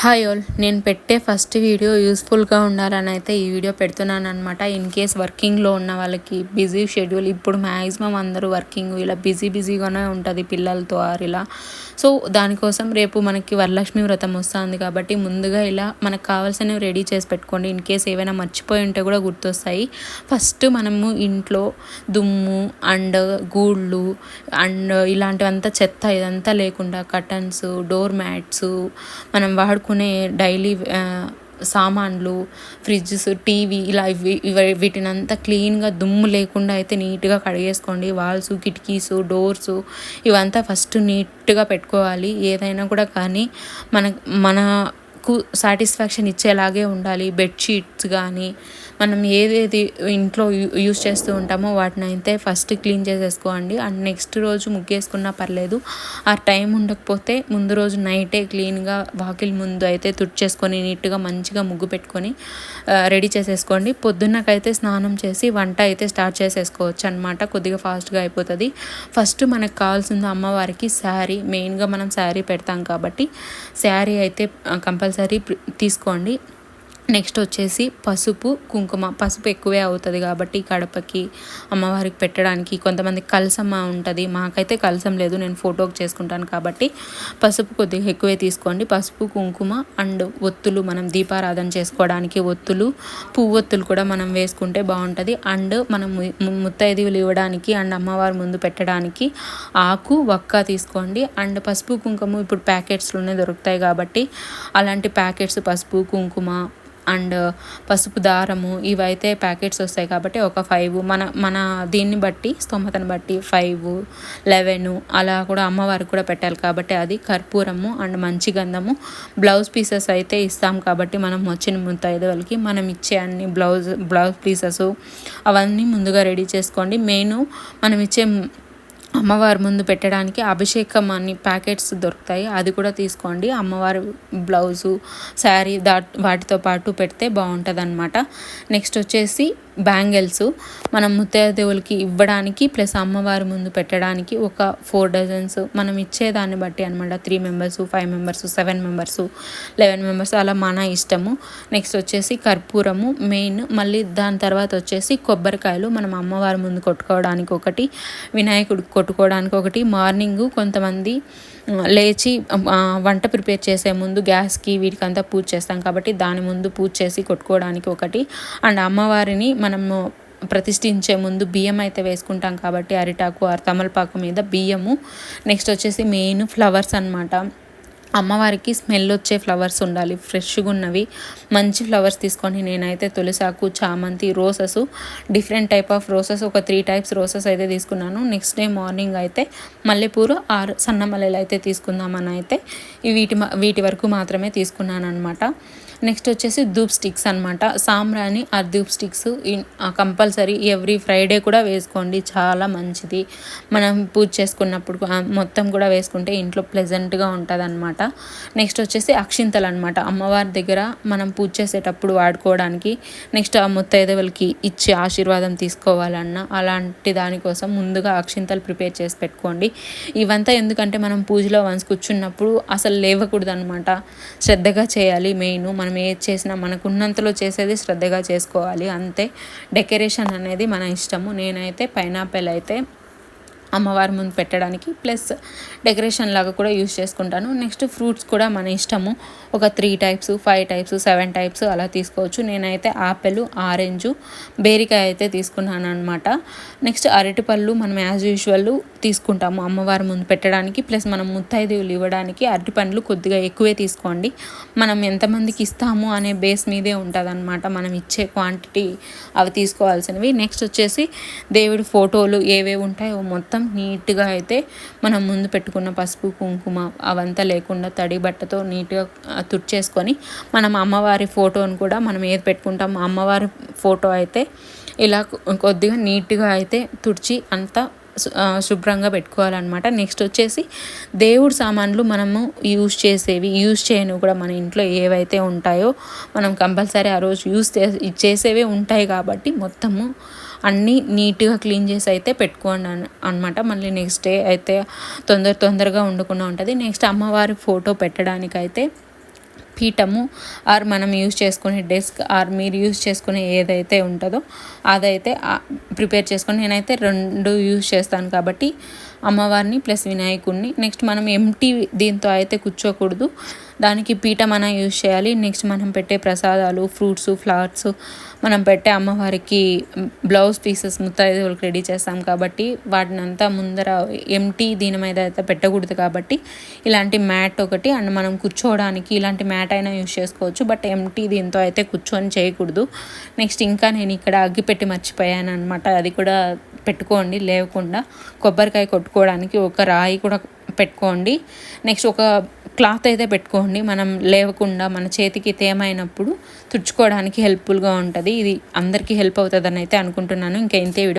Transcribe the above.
Hi all నేను పెట్టే first video యూస్ఫుల్గా ఉండాలని అయితే ఈ వీడియో పెడుతున్నాను అనమాట ఇన్ కేస్ వర్కింగ్లో ఉన్న వాళ్ళకి బిజీ షెడ్యూల్ ఇప్పుడు మ్యాక్సిమం అందరూ వర్కింగ్ ఇలా బిజీ బిజీగానే ఉంటుంది పిల్లలతో ఆరు ఇలా. సో దానికోసం రేపు మనకి వరలక్ష్మి వ్రతం వస్తుంది కాబట్టి ముందుగా ఇలా మనకు కావాల్సినవి రెడీ చేసి పెట్టుకోండి. ఇన్ కేస్ ఏవైనా మర్చిపోయి ఉంటే కూడా గుర్తొస్తాయి. ఫస్ట్ మనము ఇంట్లో దుమ్ము అండ్ గూళ్ళు అండ్ ఇలాంటివంతా చెత్త ఇదంతా లేకుండా కటన్స్ డోర్ మ్యాట్స్ మనం వాడుకునే డైలీ సామాన్లు ఫ్రిడ్జెస్ టీవీ ఇలా ఇవి వీటిని అంతా క్లీన్గా దుమ్ము లేకుండా అయితే నీట్గా కడిగేసుకోండి. వాల్స్ కిటికీస్ డోర్స్ ఇవంతా ఫస్ట్ నీట్గా పెట్టుకోవాలి. ఏదైనా కూడా కానీ మన మనకు సాటిస్ఫాక్షన్ ఇచ్చేలాగే ఉండాలి. బెడ్షీట్ బెడ్షీట్స్ కానీ మనం ఏదేది ఇంట్లో యూస్ చేస్తూ ఉంటామో వాటిని అయితే ఫస్ట్ క్లీన్ చేసేసుకోండి. అండ్ నెక్స్ట్ రోజు ముగ్గేసుకున్నా పర్లేదు. ఆ టైం ఉండకపోతే ముందు రోజు నైటే క్లీన్గా వాకిల్ ముందు అయితే తుడిచేసుకొని నీట్గా మంచిగా ముగ్గు పెట్టుకొని రెడీ చేసేసుకోండి. పొద్దున్నకైతే స్నానం చేసి వంట అయితే స్టార్ట్ చేసేసుకోవచ్చు అనమాట కొద్దిగా ఫాస్ట్గా అయిపోతుంది. ఫస్ట్ మనకు కావాల్సింది అమ్మవారికి శారీ. మెయిన్గా మనం శారీ పెడతాం కాబట్టి శారీ అయితే కంపల్సరీ తీసుకోండి. నెక్స్ట్ వచ్చేసి పసుపు కుంకుమ. పసుపు ఎక్కువే అవుతుంది కాబట్టి కడపకి అమ్మవారికి పెట్టడానికి కొంతమంది కలసమ్మ ఉంటుంది. మాకైతే కలసం లేదు నేను ఫోటోకి చేసుకుంటాను కాబట్టి పసుపు కొద్దిగా ఎక్కువే తీసుకోండి. పసుపు కుంకుమ అండ్ ఒత్తులు మనం దీపారాధన చేసుకోవడానికి ఒత్తులు పువ్వొత్తులు కూడా మనం వేసుకుంటే బాగుంటుంది. అండ్ మనం ముత్తైదువులు ఇవ్వడానికి అండ్ అమ్మవారి ముందు పెట్టడానికి ఆకు వక్క తీసుకోండి. అండ్ పసుపు కుంకుమ ఇప్పుడు ప్యాకెట్స్లోనే దొరుకుతాయి కాబట్టి అలాంటి ప్యాకెట్స్ పసుపు కుంకుమ అండ్ పసుపు దారము ఇవైతే ప్యాకెట్స్ వస్తాయి కాబట్టి ఒక ఫైవ్ మన మన దీన్ని బట్టి స్తోమతను బట్టి ఫైవ్ లెవెన్ అలా కూడా అమ్మవారికి కూడా పెట్టాలి కాబట్టి అది కర్పూరము అండ్ మంచి గంధము. బ్లౌజ్ పీసెస్ అయితే ఇస్తాం కాబట్టి మనం వచ్చిన ముత్తైదువులకి మనం ఇచ్చే అన్ని బ్లౌజ్ బ్లౌజ్ పీసెస్ అవన్నీ ముందుగా రెడీ చేసుకోండి. మెయిన్ మనం ఇచ్చే అమ్మవారి ముందు పెట్టడానికి అభిషేకం అని ప్యాకెట్స్ దొరుకుతాయి. అది కూడా తీసుకోండి. అమ్మవారి బ్లౌజు శారీ దా వాటితో పాటు పెడితే బాగుంటుంది అనమాట నెక్స్ట్ వచ్చేసి బ్యాంగిల్స్ మనం ముత్తైదేవులకి ఇవ్వడానికి ప్లస్ అమ్మవారి ముందు పెట్టడానికి ఒక ఫోర్ డజన్స్ మనం ఇచ్చేదాన్ని బట్టి అనమాట three members five members seven members eleven members అలా మన ఇష్టము. నెక్స్ట్ వచ్చేసి కర్పూరము మెయిన్. మళ్ళీ దాని తర్వాత వచ్చేసి కొబ్బరికాయలు మనం అమ్మవారి ముందు కొట్టుకోవడానికి ఒకటి వినాయకుడు కొట్టుకోవడానికి ఒకటి మార్నింగ్ కొంతమంది లేచి వంట ప్రిపేర్ చేసే ముందు గ్యాస్కి వీటికంతా పూజ చేస్తాం కాబట్టి దాని ముందు పూజ చేసి కొట్టుకోవడానికి ఒకటి. అండ్ అమ్మవారిని మనము ప్రతిష్ఠించే ముందు బియ్యం అయితే వేసుకుంటాం కాబట్టి అరిటాకు తమలపాకు మీద బియ్యము. నెక్స్ట్ వచ్చేసి మెయిన్ ఫ్లవర్స్ అనమాట అమ్మవారికి స్మెల్ వచ్చే ఫ్లవర్స్ ఉండాలి. ఫ్రెష్గా ఉన్నవి మంచి ఫ్లవర్స్ తీసుకొని నేనైతే తులసాకు చామంతి roses different type of roses ఒక త్రీ టైప్స్ రోసెస్ అయితే తీసుకున్నాను. నెక్స్ట్ డే మార్నింగ్ అయితే మల్లెపూరు ఆరు సన్న మల్లెలు అయితే తీసుకుందామని అయితే వీటి వీటి వరకు మాత్రమే తీసుకున్నాను అనమాట నెక్స్ట్ వచ్చేసి ధూప్ స్టిక్స్ అనమాట సాంబ్రాణి ఆ ధూప్ స్టిక్స్ కంపల్సరీ ఎవ్రీ ఫ్రైడే కూడా వేసుకోండి. చాలా మంచిది. మనం పూజ చేసుకున్నప్పుడు మొత్తం కూడా వేసుకుంటే ఇంట్లో ప్లెజెంట్గా ఉంటుంది అనమాట నెక్స్ట్ వచ్చేసి అక్షింతలు అనమాట అమ్మవారి దగ్గర మనం పూజ చేసేటప్పుడు వాడుకోవడానికి నెక్స్ట్ ఆ ముత్తైదవులకి ఇచ్చి ఆశీర్వాదం తీసుకోవాలన్నా అలాంటి దానికోసం ముందుగా అక్షింతలు ప్రిపేర్ చేసి పెట్టుకోండి. ఇవంతా ఎందుకంటే మనం పూజలో వన్స్ కూర్చున్నప్పుడు అసలు లేవకూడదు అనమాట శ్రద్ధగా చేయాలి మెయిన్. మనం మనం ఏది చేసినా మనకున్నంతలో చేసేది శ్రద్ధగా చేసుకోవాలి. అంతే. డెకరేషన్ అనేది మన ఇష్టము. నేనైతే పైనాపిల్ అయితే అమ్మవారి ముందు పెట్టడానికి ప్లస్ డెకరేషన్ లాగా కూడా యూస్ చేసుకుంటాను. నెక్స్ట్ ఫ్రూట్స్ కూడా మన ఇష్టము. ఒక three types five types seven types అలా తీసుకోవచ్చు. నేనైతే ఆపిల్ ఆరెంజ్ బేరికాయ అయితే తీసుకున్నాను అనమాట నెక్స్ట్ అరటిపళ్ళు మనం యాజ్ యూజువల్ తీసుకుంటాము అమ్మవారి ముందు పెట్టడానికి. ప్లస్ మనం ముత్తైదువులు ఇవ్వడానికి అరటిపండ్లు కొద్దిగా ఎక్కువే తీసుకోండి. మనం ఎంతమందికి ఇస్తాము అనే బేస్ మీదే ఉంటుందన్నమాట. మనం ఇచ్చే క్వాంటిటీ అవి తీసుకోవాల్సినవి. నెక్స్ట్ వచ్చేసి దేవుడి ఫోటోలు ఏవేవి ఉంటాయో మొత్తం మొత్తం నీట్గా అయితే మనం ముందు పెట్టుకున్న పసుపు కుంకుమ అవంతా లేకుండా తడి బట్టతో నీట్గా తుడిచేసుకొని మనం అమ్మవారి ఫోటోని కూడా మనం ఏది పెట్టుకుంటాం అమ్మవారి ఫోటో అయితే ఇలా కొద్దిగా నీట్గా అయితే తుడిచి అంతా శుభ్రంగా పెట్టుకోవాలన్నమాట. నెక్స్ట్ వచ్చేసి దేవుడు సామాన్లు మనము యూజ్ చేసేవి యూజ్ చేయను కూడా మన ఇంట్లో ఏవైతే ఉంటాయో మనం కంపల్సరీ ఆ రోజు యూజ్ చేసేవే ఉంటాయి కాబట్టి మొత్తము అన్నీ నీట్గా క్లీన్ చేసి అయితే పెట్టుకోండి అనమాట మళ్ళీ నెక్స్ట్ డే అయితే తొందర తొందరగా వండుకున్నా ఉంటుంది. నెక్స్ట్ అమ్మవారి ఫోటో పెట్టడానికైతే పీఠము ఆర్ మనం యూజ్ చేసుకునే డెస్క్ ఆర్ మీరు యూజ్ చేసుకునే ఏదైతే ఉంటుందో అదైతే ప్రిపేర్ చేసుకొని నేనైతే రెండు యూజ్ చేస్తాను కాబట్టి అమ్మవారిని ప్లస్ వినాయకుడిని. నెక్స్ట్ మనం ఎంటీ దీంతో అయితే కూర్చోకూడదు. దానికి పీఠం అన యూజ్ చేయాలి. నెక్స్ట్ మనం పెట్టే ప్రసాదాలు ఫ్రూట్స్ ఫ్లవర్స్ మనం పెట్టే అమ్మవారికి బ్లౌజ్ పీసెస్ ముత్తైదువులకు రెడీ చేస్తాం కాబట్టి వాటిని అంతా ముందర ఎంటీ దీని మీద అయితే పెట్టకూడదు కాబట్టి ఇలాంటి మ్యాట్ ఒకటి అండ్ మనం కూర్చోవడానికి ఇలాంటి మ్యాట్ అయినా యూజ్ చేసుకోవచ్చు. బట్ ఎంటీ దీంతో అయితే కూర్చొని చేయకూడదు. నెక్స్ట్ ఇంకా నేను ఇక్కడ అగ్గిపెట్టి మర్చిపోయాను అనమాట అది కూడా పెట్టుకోండి లేవకుండా. కొబ్బరికాయ కొట్టు పెట్టుకోవడానికి ఒక రాయి కూడా పెట్టుకోండి. నెక్స్ట్ ఒక క్లాత్ అయితే పెట్టుకోండి. మనం లేవకుండా మన చేతికి తేమైనప్పుడు తుడుచుకోవడానికి హెల్ప్ఫుల్గా ఉంటుంది. ఇది అందరికీ హెల్ప్ అవుతుందని అయితే అనుకుంటున్నాను. ఇంకా ఇంతే వీడియో